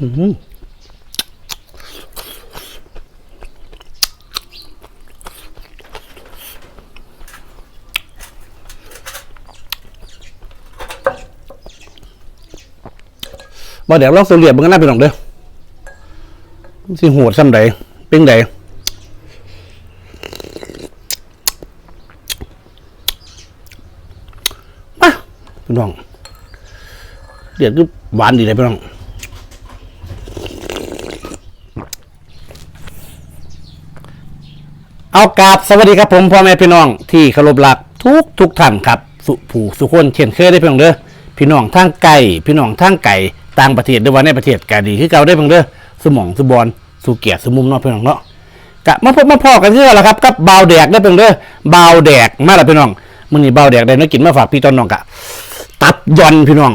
บ่เดี๋ยวลองเสลียบมันก็น่าเป็นหรองเด้อสิโหดซ้ำใดเป็นใดมาพี่น้องเดือดก็หวานดีเลยพี่น้อง เอากราบสวัสดีครับผมพ่อแม่พี่น้องที่เคารพรักทุกทุกท่านครับ สุผู้สุคนเช่นเคยได้เพียงเด้อพี่น้องทางไก่พี่น้องทางไก่ต่างประเทศด้วยว่าในประเทศกาดีคือเก่าได้เพียงเด้อสมองสบอนสู่เกียรติสมุมเนาะพี่น้องเนาะกะมาพบมาพ่อกันเรื่อละครับกับบ่าวแดกได้เพียงเด้อบ่าวแดกมาและพี่น้องมื้อนี้บ่าวแดกได้เนื้อกินมาฝากพี่ตอนน้องกะตับย่อนพี่น้อง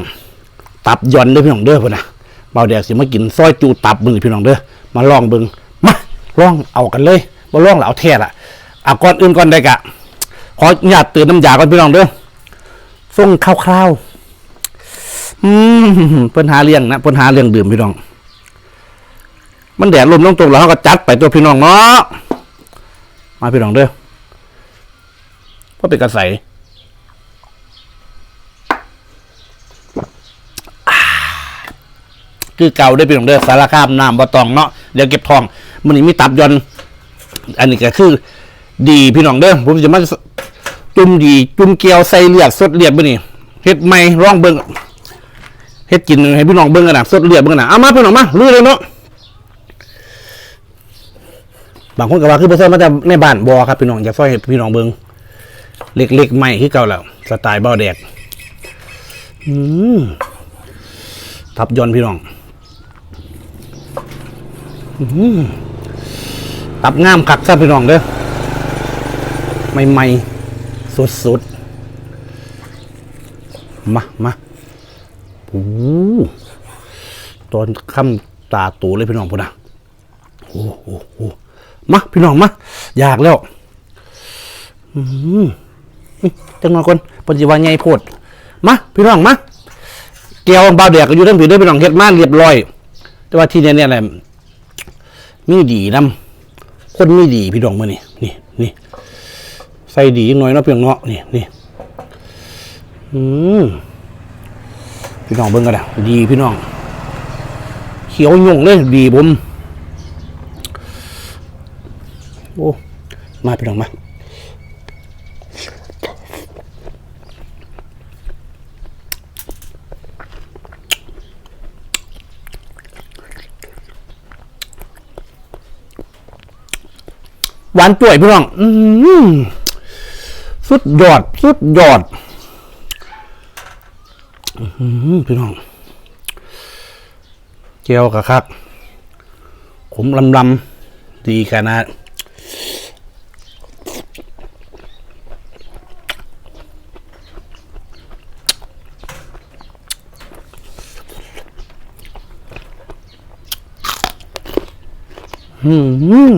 ตับย่อนเด้อพี่น้องเด้อพุ่นน่ะบ่าวแดกสิมากินซอยจูตับมือพี่น้องเด้อมาลองเบิ่งมาลองเอากันเลย บ่ลองแล้วเอาแท้ละอะก่อนอื่นก่อนได้กะ ขออนุญาตเตือนน้ำยาก่อนพี่น้องเด้อส่งคร่าวๆอืมเพิ่นหาเลี้ยงนะเพิ่นหาเลี้ยงดื่มพี่น้อง มันแดดลมลงตรงแล้วเขาก็จัดไปตัวพี่น้องเนาะมาพี่น้องเด้อเพราะเป็นกระใสคือเก่าได้เป็นของเด้อสารคามน้ำบ่ตองเนาะเดี๋ยวเก็บทองมันนี้มีตับยอน อันนี้ก็คือ ดีพี่น้องเด้อผมจะมาจุ่มดีจุ่มเกลียวใส่เลือดสดเลือดบ่นี่เฮ็ดใหม่ร่องเบิ่งเฮ็ดกินให้พี่น้องเบิ่งกันนะสดเลือดเบิ่งกันนะเอามาพี่น้องมาลุยเลยเนาะบางคนก็ว่าคือบ่ใช่มาแต่ในบ้านบ่ครับพี่น้องอยากซอยให้พี่น้องเบิ่งเล็กๆใหม่คือเก่าแล้วสไตล์เบาแดกอืมทับยอนพี่น้อง ตับงามคักซะพี่น้องเด้อใหม่ๆสุดๆ มามาโอ้ตอนค่ำตาตูเลยพี่น้องพุ่นนะโอ้โหโอ้มาพี่น้องมาอยากแล้วอืมจังหวะคนปัจจุบันไงโพดมาพี่น้องมาเกี่ยวบาวเดียกอยู่ทั้งผีด้วยพี่น้องเฮ็ดมาเรียบร้อย แต่ว่าที่เนี่ยเนี่ยอะไรมีดีนำ คนมีดีพี่ดองมานี่นี่นี่ใส่ดีหน่อยเนาะเพียงเนาะนี่นี่อืมพี่น้องเบิ่งกันนะดีพี่น้อง เขียวยงเลยดีผมโอ้มาพี่น้องมา หวานจ่วยพี่น้อง อืมสุดยอด สุดยอดอพี่น้องเจียวกะคักขมลำลำดีขนาดอืม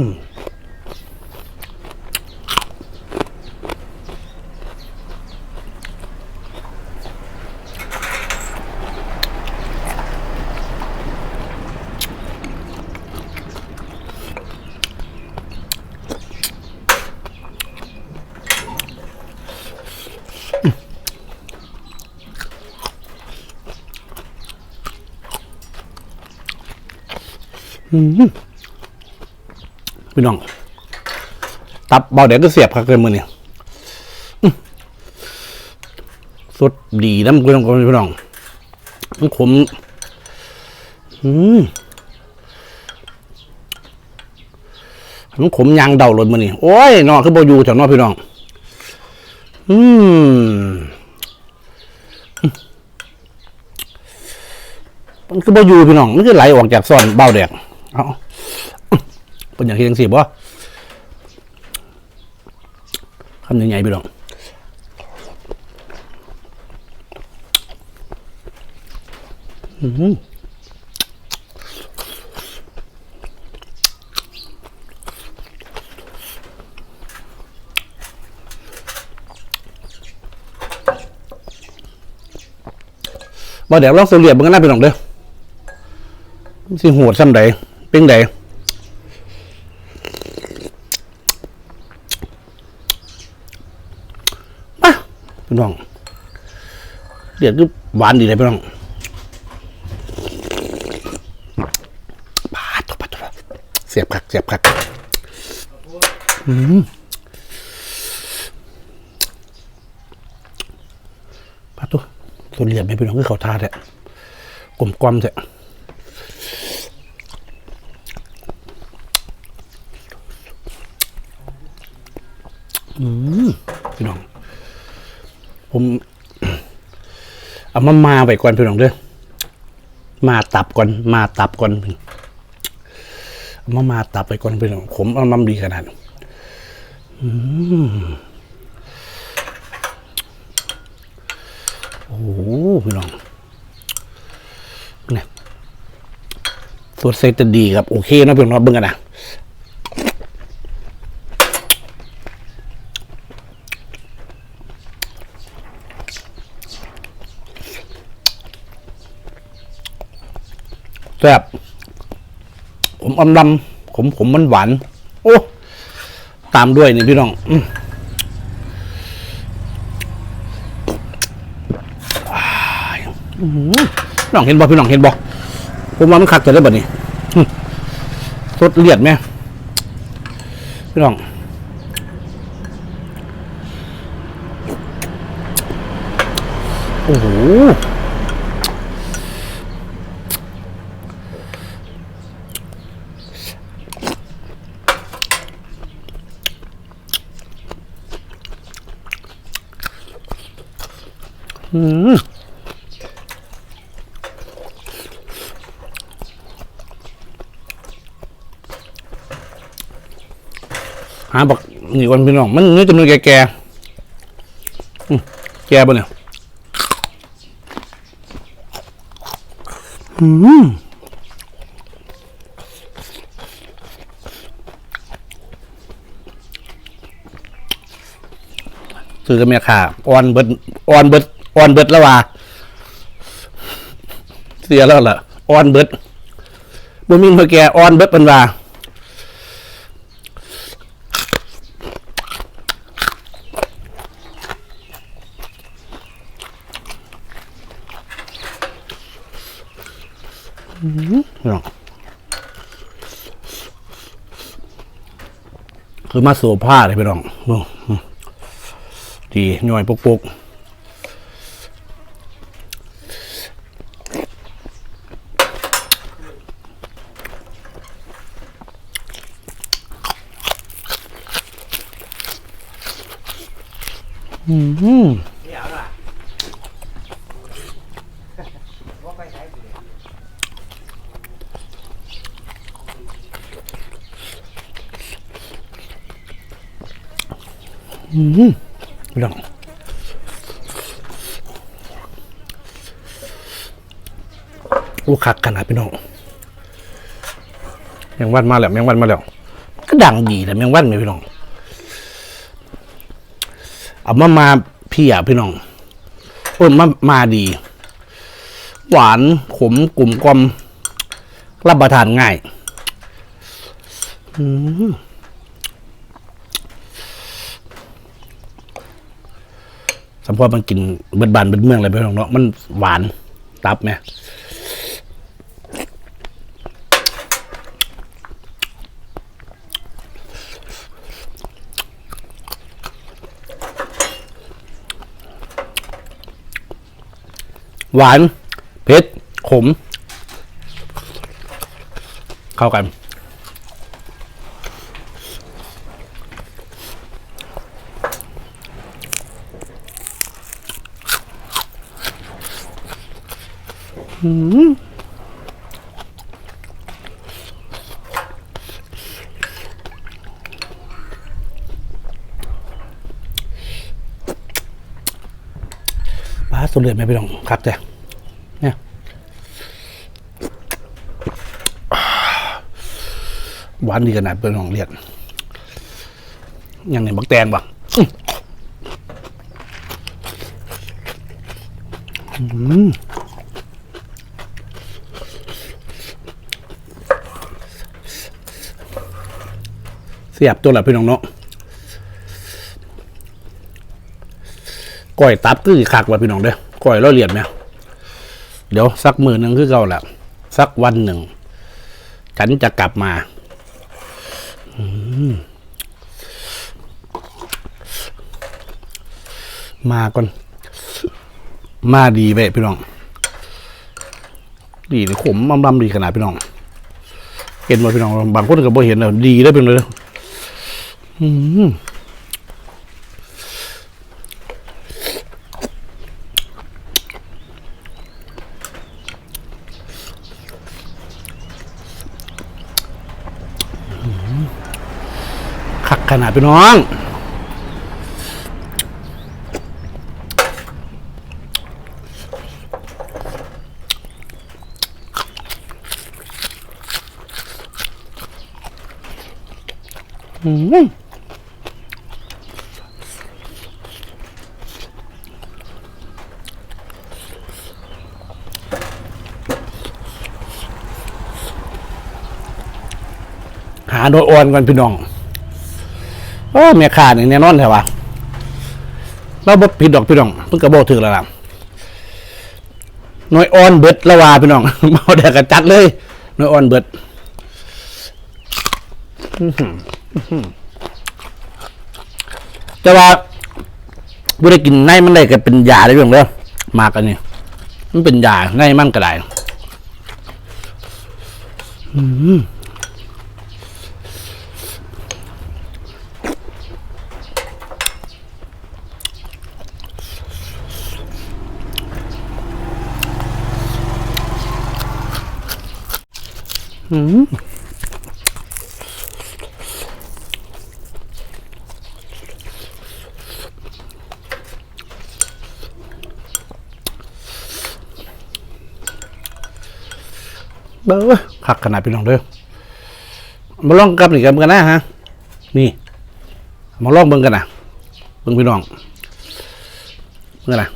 พี่น้อง ตับเบาเดี๋ยวก็เสียบคักเลยมือนี่อื้อสดดีน้ำพี่น้องพี่น้องมันขมอืมมันขมยางเดาหล่นมานี่โอ้ยนอคือบอยู่แถวนอพี่น้อง อืมมันคือบอยู่พี่น้อง มันคือไหลออกจากซ่อนเบาแดก เอาเป็นอย่างที่ยังสิบ่คำยังไงพี่น้องอื้อหือบ่เดี๋ยวลองเสียบเบิ่งกันนะพี่น้องเด้อสิโหดซ้ำใด เป็นใดมาพี่น้องเดือดก็หวานดีเลยพี่น้องปาตัวปาตัวเสียบคักเสียบคักอืมปาตัวตัวเหลี่ยมไม่พี่น้องคือเขาทาแท้กลมกลมแท้ พี่น้อง ผมเอามามาไปก่อนพี่น้องเด้อมาตับก่อนมาตับก่อนเอามามาตับไปก่อนพี่น้องผมเอาน้ำดีขนาดอืมโอ้โหพี่น้องเนี่ยสดเซตจะดีครับ โอเคนะพี่น้องเบิ่งกันนะ แซ่บผมอำลำผมผมมันหวานโอ้ ตามด้วยนี่พี่น้องอน้องเห็นบ่พี่น้องเห็นบ่ผมว่ามันคักจะได้บ่นี่อื้อสดเลียดไหมพี่น้องโอ้โห หาบอกนี่วันพี่น้องมันนี่จำนวนแก่แก่แก่ปะเนี่ยอืมซื้อกับเมียค่ะออนเบิดออนเบิด อ่อนเบิดแล้วว่าเสียแล้วล่ะออนเบิดบ่มีเมื่อแกอ่อนเบิดเป็นว่าอื้อหืองคือมาโซผ้าเลยพี่น้องดีน่อยปุกๆ อืมอืมพี่น้องโอ้คักขนาดพี่น้องแมงวันมาแล้วแมงวันมาแล้ว ก็ดังดีแต่แมงวันไหมพี่น้อง เอามามาพี่อะพี่น้องโอ้ยมามาดี หวานขมกลุ่มกลมรับประทานง่ายอืมสำพอมันกินเบิดบานเบิดเมืองอะไรไปน้องเนาะมันหวานตับไหม หวาน เผ็ด ขม เข้ากัน อืม ตัเลือดไม่ไปลองครับแต่เนี่ยหวานดีขนาดเป็นของเลียดยังไงบักแตงบักเสียบตัวละพี่น้องเนาะก้อยตับตื้อคักว่ะพี่น้องเด้อ ก้อยร้อยเหรียญไหมเดี๋ยวสักมือหนึ่งคือเก่าแหละสักวันหนึ่ง ฉันจะกลับมามมาก่อน มาดีเว้พี่น้อง ดีนี่ขมมั่มลำดีขนาดพี่น้อง เห็นบ่พี่น้อง บางคนก็บ่เห็นแล้วดีได้เป็นเลยอืม ขนาดพี่น้อง อืมหาโดยอ่อนก่อนพี่น้อง อ้เมียขาดนี่แน่นอนแถวะเราบ่ผิดดอกพี่น้องเพิ่งกระบอกถึงแล้วล่ะหน่วยอ่อนเบิดละวาพี่น้องเมาแดกกระจัดเลยหน่วยอ่อนเบิดแต่ว่าบ่ได้กินในมันได้ก็เป็นยาได้เรื่องเด้อมากอันนี้มันเป็นยาในมันก็ได้อืม อืมเบ้อคักขนาดพี่น้องเด้อมาลองกับนี่กันกันนะฮะ นี่ มาลองเบิ่งกันนะเบิ่งพี่น้องเบิ่งกันนะ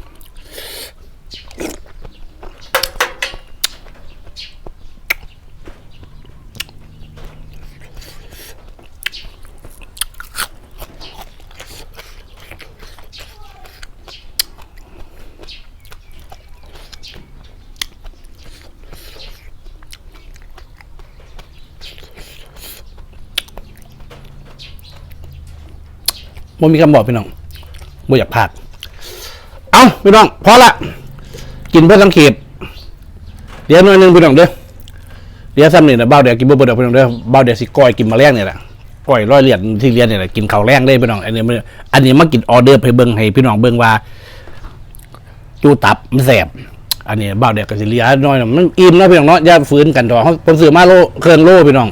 บ่มีคำบอกพี่น้องบ่อยากพากเอาพี่น้องพอละกินเพื่อสังเกตเดี๋ยวหน่อยนึงพี่น้องเด้อเดี๋ยวซ้ำนี่นะเบ้าเดี๋ยวกินบ่เบิดดอกพี่น้องเด้อเบ้าเดี๋ยวสิก้อยกินมาแรงเนี่ยแหละก้อยร้อยเหรียญที่เรียนนี่แหละกินข้าวแรงได้พี่น้อง อันนี้อันนี้มากินออเดอร์ไปเบิ่งให้พี่น้องเบิ่งว่าจูตับมันแสบอันนี้เบ้าเดี๋ยวก็สิเลียน้อยหน่อยมันอิ่มแล้วพี่น้องเนาะอย่าฝืนกันต่อเขาผมซื้อมาโลเครื่องโลพี่น้อง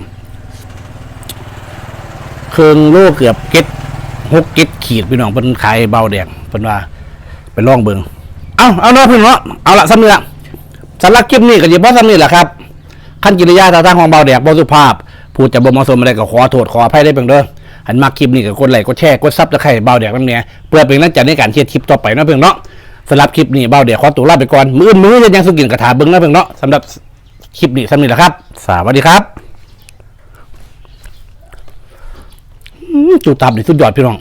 เครื่องโลเกือบเก็ด หกเก็ดขีดพี่น้องเพิ่นขายเบาแดงเพิ่นว่าไปลองเบิ่งเอาเอาเนาะพี่น้องเนาะเอาละซ้ำนี่ลสำหรับคลิปนี้ก็สิบ่ซ้ำนี่แหละครับขั้นกิริยาท่าทางของเบาแดงบ่สุภาพพูดจะบ่เหมาะสมอะไรก็ขอโทษขออภัยได้เพียงเด้อหันมาคลิปนี้ก็กดไลค์กดแชร์กดซับตะไคร้เบาแดงนำเนี่ยเพื่อเป็นกำลังใจในการเชียร์คลิปต่อไปนะเพียงเนาะสำหรับคลิปนี้เบาแดงขอตัวลาไปก่อนมืออื่นมือจะยังสุกินกระถาเบิ่งนะเพียงเนาะสำหรับคลิปนี้ซ้ำนี่แหละครับ สวัสดีครับ อืมจูตับนี่สุดยอดพี่น้อง